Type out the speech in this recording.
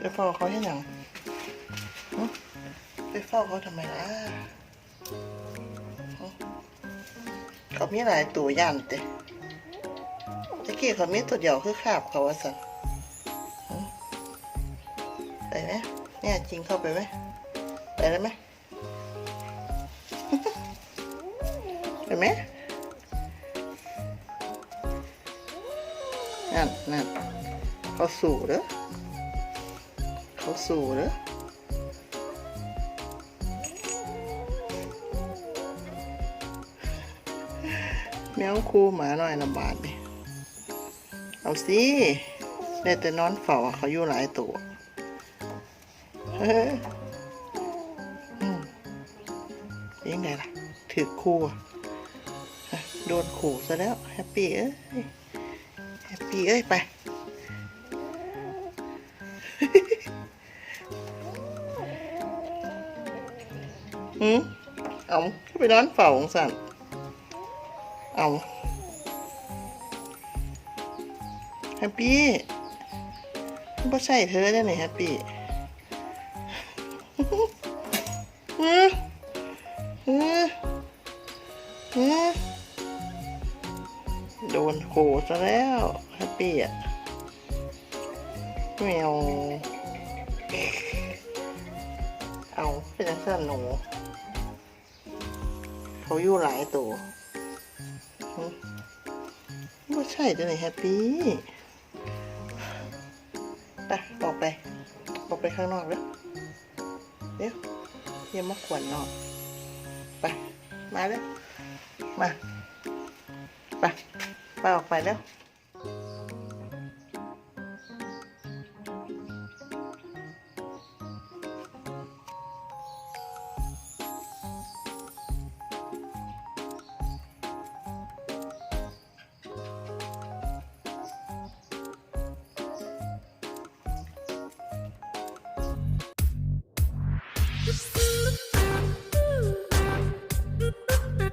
ไปเฝ้าเขาให้หนังไปเฝ้าเขาทำไมล่ะเขามีหลายตัวย่านเตะตะกี้เขามีตัวเดียวคือขาบเขาว่าสันหึไปไหมเนี่ยจริงเข้าไปไหมไปได้ไหมไปไหมนั่นนั่นเขาสู่เด้อ เขาสู่เด้อแมวคู่หมาหน่อยละบาทนี่เอาสิได้แต่นอนเฝ้าเขาอยู่หลายตัวเฮ้ยยังไงล่ะ ถือคู่โดนขู่ซะแล้ว แฮปปี้เอ้ย แฮปปี้เอ้ย ไป หืมเอาไปนอนเฝ้าของสันเอาแฮปปี้ไม่ใช่เธอได้ไหนแฮปปี้อืมอืมอืมโดนโขซะแล้วแฮปปี้อะแมวเอาเป็นสั่นหนู เขาอยู่หลายตัวไม่ใช่ตัวไหนแฮปปี้ไปออกไป ออกไปข้างนอกแล้วเดี๋ยวยี่ยมาขวนนอกไปมาแล้วมาไปไปออกไปแล้ว Bye.